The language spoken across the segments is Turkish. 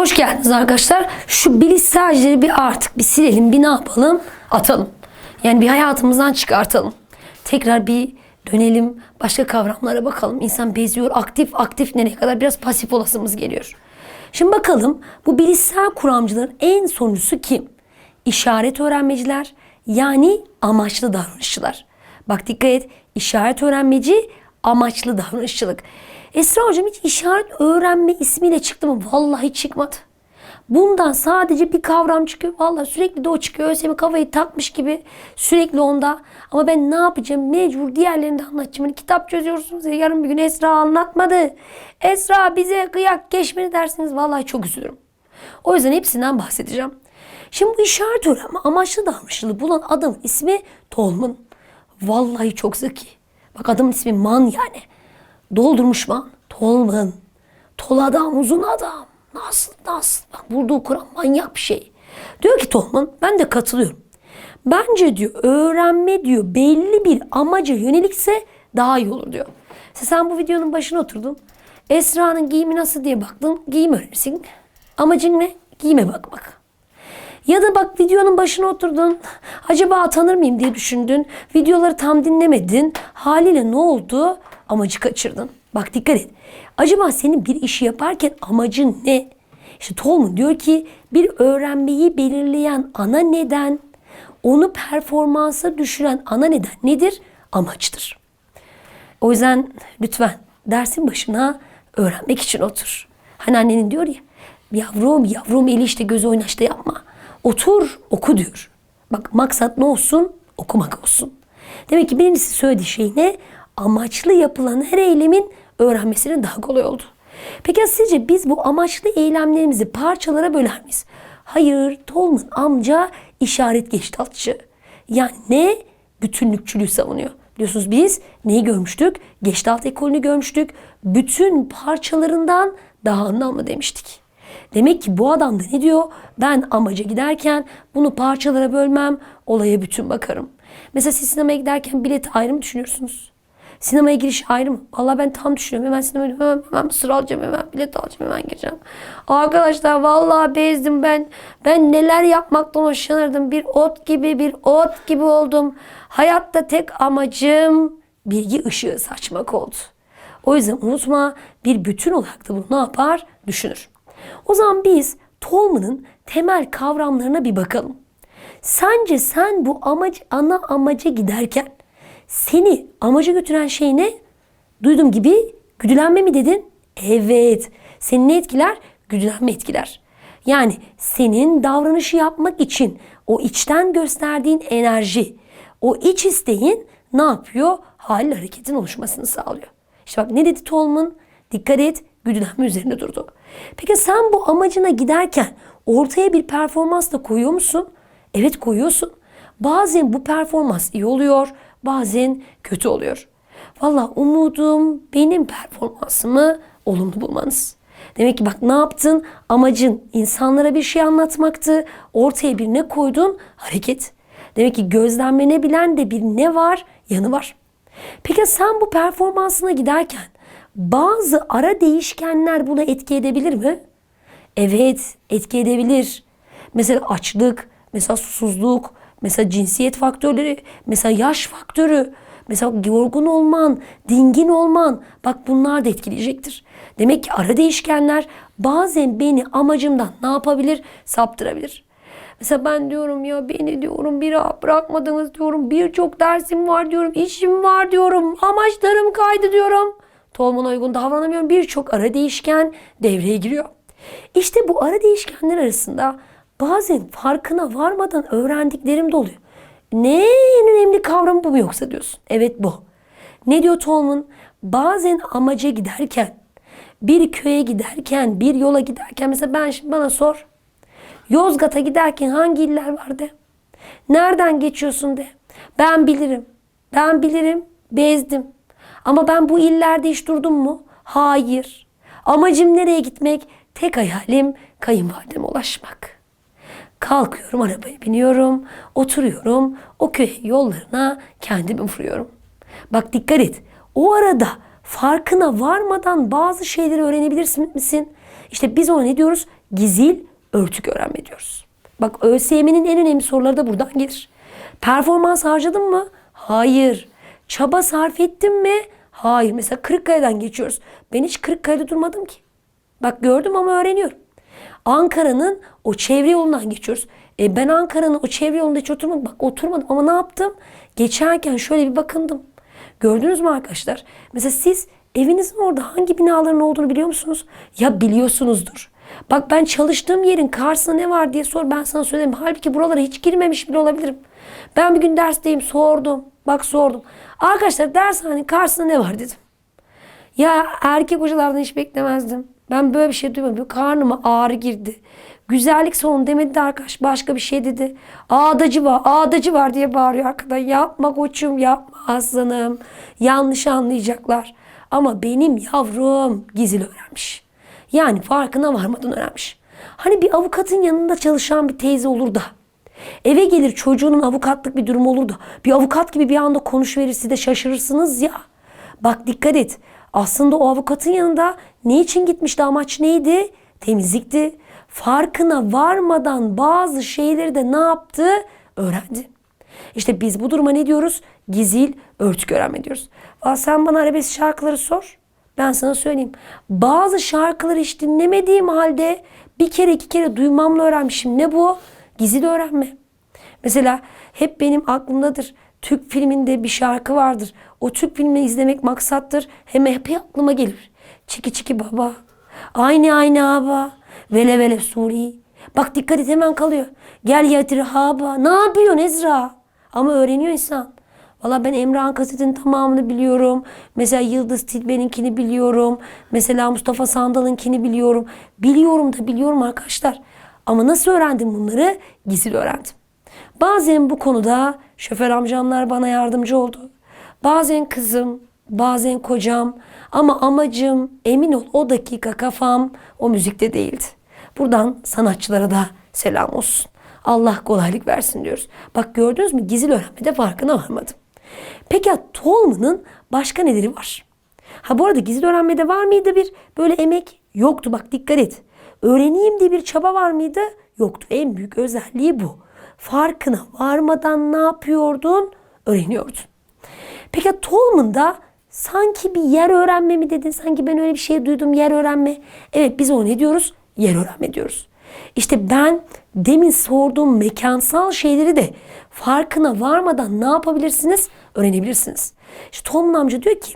Hoş geldiniz arkadaşlar. Şu bilişselcileri bir artık bir silelim, bir ne yapalım? Atalım. Yani bir hayatımızdan çıkartalım. Tekrar bir dönelim, başka kavramlara bakalım. İnsan beziyor, aktif, aktif nereye kadar biraz pasif olasımız geliyor. Şimdi bakalım bu bilişsel kuramcıların en sonuncusu kim? İşaret öğrenmeciler yani amaçlı davranışçılar. Bak dikkat et işaret öğrenmeci amaçlı davranışçılık. Esra hocam hiç işaret öğrenme ismiyle çıktı mı? Vallahi çıkmadı. Bundan sadece bir kavram çıkıyor. Vallahi sürekli de o çıkıyor. ÖSYM kafayı takmış gibi sürekli onda. Ama ben ne yapacağım? Mecbur diğerlerini de anlatacağım. Hani kitap çözüyorsunuz ya yarın bir gün Esra anlatmadı. Esra bize kıyak geçmedi dersiniz. Vallahi çok üzülürüm. O yüzden hepsinden bahsedeceğim. Şimdi bu işaret öğrenme amaçlı davranışlı bulan adamın ismi Tolman. Vallahi çok zeki. Bak adamın ismi Man yani. Doldurmuş Man. Tolman. Tol adam, uzun adam. Nasıl, nasıl? Bak burada Kur'an manyak bir şey. Diyor ki Tolman, ben de katılıyorum. Bence diyor öğrenme diyor belli bir amaca yönelikse daha iyi olur diyor. Sen bu videonun başına oturdun. Esra'nın giyimi nasıl diye baktın. Giyim öğrenirsin. Amacın ne? Giyime bakmak. Ya da bak videonun başına oturdun. Acaba tanır mıyım diye düşündün. Videoları tam dinlemedin. Haliyle ne oldu? Amacı kaçırdın. Bak dikkat et. Acaba senin bir işi yaparken amacın ne? İşte Tolman diyor ki bir öğrenmeyi belirleyen ana neden, onu performansa düşüren ana neden nedir? Amaçtır. O yüzden lütfen dersin başına öğrenmek için otur. Hani annenin diyor ya yavrum yavrum eli işte göz oynaşta yapma. Otur oku diyor. Bak maksat ne olsun? Okumak olsun. Demek ki birincisi söylediği şey ne? Amaçlı yapılan her eylemin öğrenmesinin daha kolay oldu. Peki sizce biz bu amaçlı eylemlerimizi parçalara böler miyiz? Hayır, Tolman amca işaret geçtaltçı. Yani ne? Bütünlükçülüğü savunuyor. Biliyorsunuz biz neyi görmüştük? Geçtalt ekolünü görmüştük. Bütün parçalarından daha anlamlı demiştik. Demek ki bu adam da ne diyor? Ben amaca giderken bunu parçalara bölmem, olaya bütün bakarım. Mesela siz sinemaya giderken bilet ayrı mı düşünüyorsunuz? Sinemaya giriş ayrı mı? Vallahi ben tam düşünüyorum. Hemen sinemaya hemen, hemen sıra alacağım, hemen bilet alacağım, hemen gireceğim. Arkadaşlar vallahi bezdim ben. Ben neler yapmaktan hoşlanırdım. Bir ot gibi, bir ot gibi oldum. Hayatta tek amacım bilgi ışığı saçmak oldu. O yüzden unutma bir bütün olarak da bunu ne yapar? Düşünür. O zaman biz Tolman'ın temel kavramlarına bir bakalım. Sence sen bu amaç, ana amaca giderken seni amaca götüren şey ne? Duydum gibi güdülenme mi dedin? Evet. Seni ne etkiler? Güdülenme etkiler. Yani senin davranışı yapmak için o içten gösterdiğin enerji, o iç isteğin ne yapıyor? Hal hareketin oluşmasını sağlıyor. İşte bak ne dedi Tolman? Dikkat et güdülenme üzerine durdu. Peki sen bu amacına giderken ortaya bir performans da koyuyor musun? Evet koyuyorsun. Bazen bu performans iyi oluyor, bazen kötü oluyor. Valla umudum benim performansımı olumlu bulmanız. Demek ki bak ne yaptın? Amacın insanlara bir şey anlatmaktı. Ortaya bir ne koydun? Hareket. Demek ki gözlemlenebilen de bir ne var? Yanı var. Peki sen bu performansına giderken bazı ara değişkenler buna etki edebilir mi? Evet, etki edebilir. Mesela açlık, mesela susuzluk, mesela cinsiyet faktörleri, mesela yaş faktörü, mesela yorgun olman, dingin olman. Bak bunlar da etkileyecektir. Demek ki ara değişkenler bazen beni amacımdan ne yapabilir? Saptırabilir. Mesela ben diyorum ya beni diyorum bir bırakmadınız diyorum. Birçok dersim var diyorum. işim var diyorum. Amaçlarım kaydı diyorum. Tolman'a uygun davranamıyorum. Birçok ara değişken devreye giriyor. İşte bu ara değişkenler arasında bazen farkına varmadan öğrendiklerim de oluyor. Ne en önemli kavram bu mu yoksa diyorsun. Evet bu. Ne diyor Tolman? Bazen amaca giderken, bir köye giderken, bir yola giderken mesela ben şimdi bana sor. Yozgat'a giderken hangi iller var de? Nereden geçiyorsun de? Ben bilirim. Ben bilirim. Bezdim. Ama ben bu illerde hiç durdum mu? Hayır. Amacım nereye gitmek? Tek hayalim kayınvalideme ulaşmak. Kalkıyorum arabaya biniyorum, oturuyorum, o köy yollarına kendimi vuruyorum. Bak dikkat et. O arada farkına varmadan bazı şeyleri öğrenebilirsin misin? İşte biz ona ne diyoruz? gizil, örtük öğrenme diyoruz. Bak ÖSYM'nin en önemli soruları da buradan gelir. Performans harcadın mı? Hayır. Çaba sarf ettin mi? Hayır. Mesela Kırıkkale'den geçiyoruz. Ben hiç Kırıkkale'de durmadım ki. Bak gördüm ama öğreniyorum. Ankara'nın o çevre yolundan geçiyoruz. E ben Ankara'nın o çevre yolunda hiç oturmadım. Bak oturmadım ama ne yaptım? Geçerken şöyle bir bakındım. Gördünüz mü arkadaşlar? Mesela siz evinizin orada hangi binaların olduğunu biliyor musunuz? Ya biliyorsunuzdur. Bak ben çalıştığım yerin karşısında ne var diye sor ben sana söylerim. Halbuki buralara hiç girmemiş bile olabilirim. Ben bir gün dersteyim sordum. Bak sordum. Arkadaşlar dershanenin karşısında ne var dedim. Ya erkek hocalardan hiç beklemezdim. Ben böyle bir şey duymadım. Karnıma ağrı girdi. Güzellik salonu demedi de arkadaş başka bir şey dedi. Ağdacı var, ağdacı var diye bağırıyor arkadan. Yapma koçum, yapma aslanım. Yanlış anlayacaklar. Ama benim yavrum gizli öğrenmiş. Yani farkına varmadan öğrenmiş. Hani bir avukatın yanında çalışan bir teyze olur da eve gelir çocuğunun avukatlık bir durum olur da bir avukat gibi bir anda konuşverir siz de şaşırırsınız ya. Bak dikkat et. Aslında o avukatın yanında ne için gitmişti amaç neydi? Temizlikti. Farkına varmadan bazı şeyleri de ne yaptı? Öğrendi. İşte biz bu duruma ne diyoruz? Gizil, örtük öğrenme diyoruz. Aa, sen bana arabesk şarkıları sor. Ben sana söyleyeyim. Bazı şarkıları hiç dinlemediğim halde bir kere iki kere duymamla öğrenmişim. Ne bu? Gizil öğrenme. Mesela hep benim aklımdadır. Türk filminde bir şarkı vardır. O Türk filmini izlemek maksattır. Hem hep aklıma gelir. Çiki çiki baba. Aynı aynı aba. Vele vele suri. Bak dikkat et hemen kalıyor. Gel yatır haba. Ne yapıyorsun Ezra? Ama öğreniyor insan. Valla ben Emrah'ın kasetinin tamamını biliyorum. Mesela Yıldız Tilbe'ninkini biliyorum. Mesela Mustafa Sandal'ınkini biliyorum. Biliyorum da biliyorum arkadaşlar. Ama nasıl öğrendim bunları? Gizli öğrendim. Bazen bu konuda şoför amcamlar bana yardımcı oldu. Bazen kızım, bazen kocam ama amacım emin ol o dakika kafam o müzikte değildi. Buradan sanatçılara da selam olsun. Allah kolaylık versin diyoruz. Bak gördünüz mü gizli öğrenmede farkına varmadım. Peki Tolman'ın başka neleri var? Ha bu arada gizli öğrenmede var mıydı bir böyle emek? Yoktu bak dikkat et. Öğreneyim diye bir çaba var mıydı? Yoktu. En büyük özelliği bu. Farkına varmadan ne yapıyordun? Öğreniyordun. Peki ya Tolman'da sanki bir yer öğrenme mi dedin? Sanki ben öyle bir şey duydum yer öğrenme. Evet biz onu ne diyoruz? Yer öğrenme diyoruz. İşte ben demin sorduğum mekansal şeyleri de farkına varmadan ne yapabilirsiniz? Öğrenebilirsiniz. İşte Tolman amca diyor ki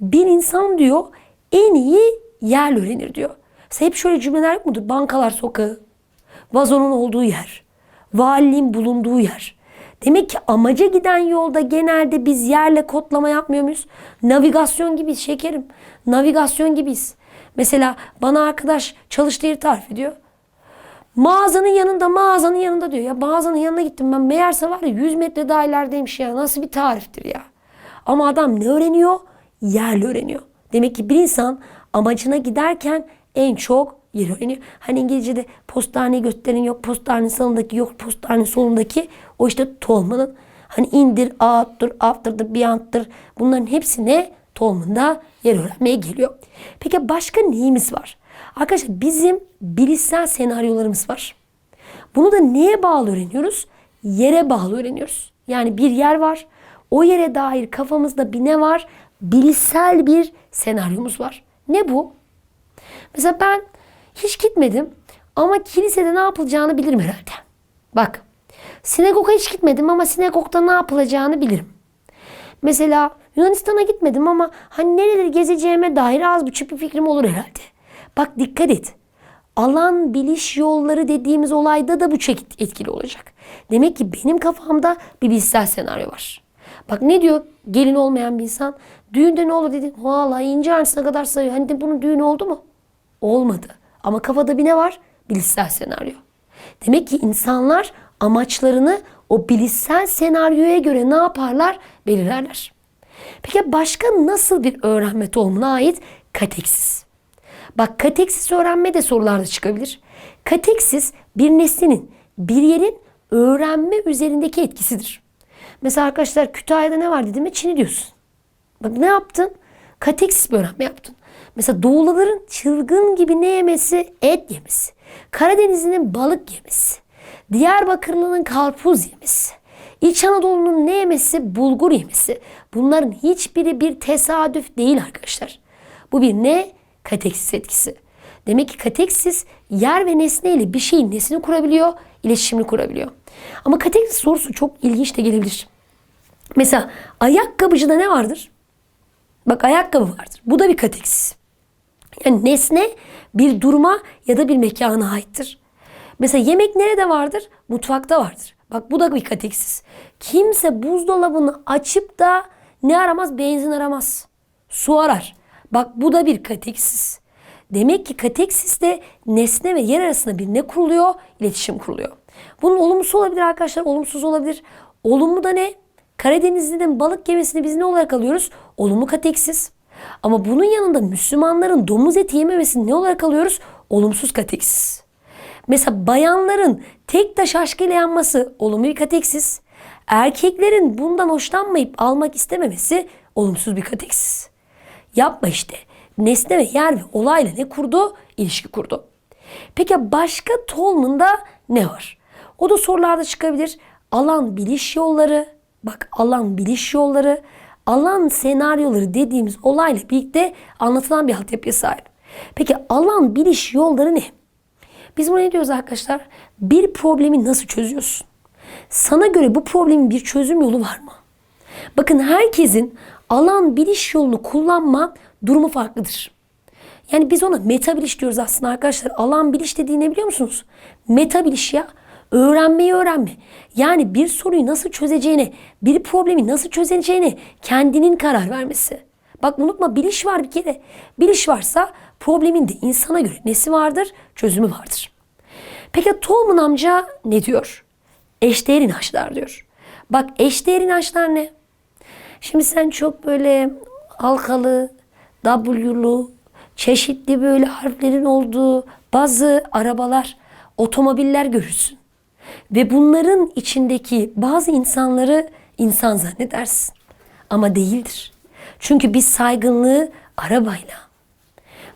bir insan diyor en iyi yer öğrenir diyor. Hep şöyle cümleler yok mudur? Bankalar sokağı, vazonun olduğu yer, valiliğin bulunduğu yer. Demek ki amaca giden yolda genelde biz yerle kodlama yapmıyor muyuz? Navigasyon gibiyiz şekerim. Navigasyon gibiyiz. Mesela bana arkadaş çalıştığı yeri tarif ediyor. Mağazanın yanında, mağazanın yanında diyor. Ya mağazanın yanına gittim ben. Meğerse var ya 100 metre daha ilerideymiş ya. Nasıl bir tariftir ya. Ama adam ne öğreniyor? Yerli öğreniyor. Demek ki bir insan amacına giderken en çok yer öğreniyor. Hani İngilizce'de postaneyi gösterin yok, postanenin sağındaki yok, postanenin solundaki. O işte Tolman'ın hani indir, out'tur, after'dır, beyond'dır. Bunların hepsi ne? Tolman'da yer öğrenmeye geliyor. Peki başka neyimiz var? Arkadaşlar bizim bilişsel senaryolarımız var. Bunu da neye bağlı öğreniyoruz? Yere bağlı öğreniyoruz. Yani bir yer var. O yere dair kafamızda bir ne var? Bilişsel bir senaryomuz var. Ne bu? Mesela ben hiç gitmedim ama kilisede ne yapılacağını bilirim herhalde. Bak sinagoga hiç gitmedim ama sinagogda ne yapılacağını bilirim. Mesela Yunanistan'a gitmedim ama hani nereleri gezeceğime dair az buçuk bir fikrim olur herhalde. Bak dikkat et. Alan biliş yolları dediğimiz olayda da bu çok etkili olacak. Demek ki benim kafamda bir bilişsel senaryo var. Bak ne diyor gelin olmayan bir insan? Düğünde ne olur dedi. Vallahi ince ayrıntısına kadar sayıyor. Hani de bunun düğünü oldu mu? Olmadı. Ama kafada bir ne var? Bilişsel senaryo. Demek ki insanlar amaçlarını o bilişsel senaryoya göre ne yaparlar? Belirlerler. Peki başka nasıl bir öğrenme tohumuna ait? Kateksis. Bak kateksis öğrenme de sorularda çıkabilir. Kateksis bir nesnenin, bir yerin öğrenme üzerindeki etkisidir. Mesela arkadaşlar Kütahya'da ne var dedim mi Çin'i diyorsun. Bak ne yaptın? Kateksis bir öğrenme yaptın. Mesela doğuluların çılgın gibi ne yemesi? Et yemesi. Karadenizli'nin balık yemesi, Diyarbakırlı'nın karpuz yemesi, İç Anadolu'nun ne yemesi? Bulgur yemesi. Bunların hiçbiri bir tesadüf değil arkadaşlar. Bu bir ne? Kateksis etkisi. Demek ki kateksis yer ve nesne ile bir şeyin nesini kurabiliyor, iletişimini kurabiliyor. Ama kateksis sorusu çok ilginç de gelebilir. Mesela ayakkabıcıda ne vardır? Bak ayakkabı vardır. Bu da bir kateksis. Yani nesne bir duruma ya da bir mekana aittir. Mesela yemek nerede vardır? Mutfakta vardır. Bak bu da bir kateksis. Kimse buzdolabını açıp da ne aramaz? Benzin aramaz. Su arar. Bak bu da bir kateksis. Demek ki kateksiste nesne ve yer arasında bir ne kuruluyor? İletişim kuruluyor. Bunun olumlusu olabilir arkadaşlar, olumsuz olabilir. Olumlu da ne? Karadenizli'nin balık yemesini biz ne olarak alıyoruz? Olumlu kateksis. Ama bunun yanında Müslümanların domuz eti yememesini ne olarak alıyoruz? Olumsuz kateksis. Mesela bayanların tek taş aşkıyla yanması olumlu bir kateksis. Erkeklerin bundan hoşlanmayıp almak istememesi olumsuz bir kateksis. Yapma işte. Nesne ve yer ve olayla ne kurdu? İlişki kurdu. Peki başka Tolman'da ne var? O da sorularda çıkabilir. Alan biliş yolları, bak alan biliş yolları, alan senaryoları dediğimiz olayla birlikte anlatılan bir altyapıya sahip. Peki alan biliş yolları ne? Biz buna ne diyoruz arkadaşlar? Bir problemi nasıl çözüyorsun? Sana göre bu problemin bir çözüm yolu var mı? Bakın herkesin alan biliş yolunu kullanma durumu farklıdır. Yani biz ona meta biliş diyoruz aslında arkadaşlar. Alan biliş dediği ne biliyor musunuz? Meta biliş ya. Öğrenmeyi öğrenme. Yani bir soruyu nasıl çözeceğine, bir problemi nasıl çözeceğine kendinin karar vermesi. Bak unutma biliş var bir kere. Biliş varsa problemin de insana göre nesi vardır? Çözümü vardır. Peki Tolman amca ne diyor? Eşdeğer inançlar diyor. Bak eşdeğer inançlar ne? Şimdi sen çok böyle halkalı, W'lu, çeşitli böyle harflerin olduğu bazı arabalar, otomobiller görürsün. Ve bunların içindeki bazı insanları insan zannedersin. Ama değildir. Çünkü biz saygınlığı arabayla,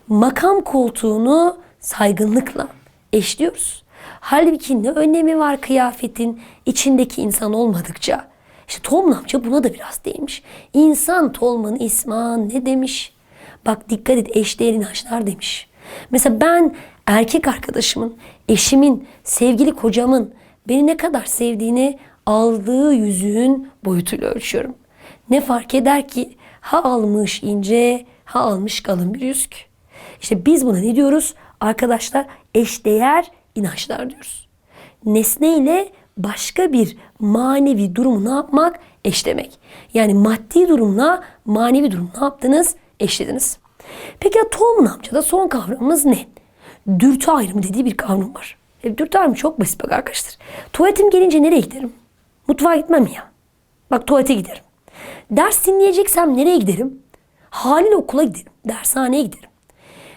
makam koltuğunu saygınlıkla eşliyoruz. Halbuki ne önemi var kıyafetin içindeki insan olmadıkça? İşte Tolman amca buna da biraz değmiş. İnsan Tolman İsman ne demiş? Bak dikkat et eşdeğer inançlar demiş. Mesela ben erkek arkadaşımın, eşimin, sevgili kocamın beni ne kadar sevdiğini aldığı yüzüğün boyutuyla ölçüyorum. Ne fark eder ki ha almış ince ha almış kalın bir yüzük. İşte biz buna ne diyoruz? Arkadaşlar eşdeğer inançlar diyoruz. Nesne ile başka bir manevi durumu ne yapmak? Eşlemek. Yani maddi durumla manevi durum ne yaptınız? Eşlediniz. Peki ya Tolman amcada son kavramımız ne? Dürtü ayrımı dediği bir kavram var. E, dürtü ayrımı çok basit bak arkadaşlar. Tuvaletim gelince nereye giderim? Mutfağa gitmem ya. Bak tuvalete giderim. Ders dinleyeceksem nereye giderim? Haliyle okula giderim. Dershaneye giderim.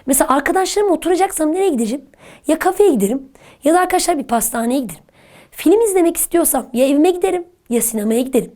Mesela arkadaşlarımla oturacaksam nereye gideceğim? Ya kafeye giderim ya da arkadaşlar bir pastaneye giderim. Film izlemek istiyorsam ya evime giderim ya sinemaya giderim.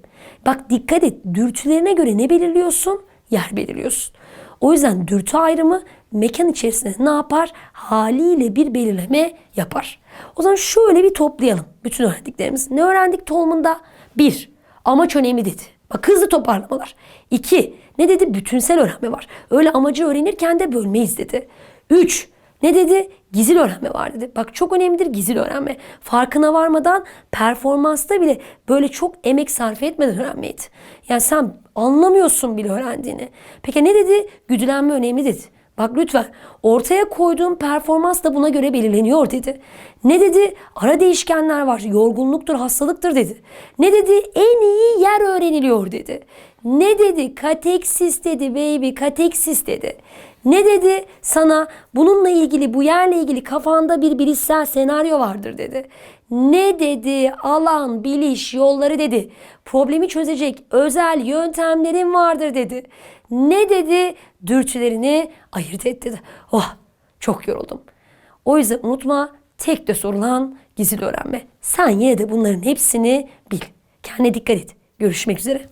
Bak dikkat et dürtülerine göre ne belirliyorsun? Yer belirliyorsun. O yüzden dürtü ayrımı mekan içerisinde ne yapar? Haliyle bir belirleme yapar. O zaman şöyle bir toplayalım bütün öğrendiklerimizi. Ne öğrendik Tolman'da? Bir, amaç önemli dedi. Bak hızlı toparlamalar. İki, ne dedi? Bütünsel öğrenme var. Öyle amacı öğrenirken de bölmeyiz dedi. Üç, ne dedi? Gizil öğrenme var dedi. Bak çok önemlidir gizil öğrenme. Farkına varmadan performansta bile böyle çok emek sarf etmeden öğrenmeydi. Yani sen anlamıyorsun bile öğrendiğini. Peki ne dedi? Güdülenme önemli dedi. Bak lütfen ortaya koyduğum performans da buna göre belirleniyor dedi. Ne dedi? Ara değişkenler var. Yorgunluktur, hastalıktır dedi. Ne dedi? En iyi yer öğreniliyor dedi. Ne dedi? Kateksis dedi baby, kateksis dedi. Ne dedi? Sana bununla ilgili, bu yerle ilgili kafanda bir bilişsel senaryo vardır dedi. Ne dedi? Alan, biliş, yolları dedi. Problemi çözecek özel yöntemlerin vardır dedi. Ne dedi? Dürtülerini ayırt et dedi. Oh çok yoruldum. O yüzden unutma tek de sorulan gizli öğrenme. Sen yine de bunların hepsini bil. Kendine dikkat et. Görüşmek üzere.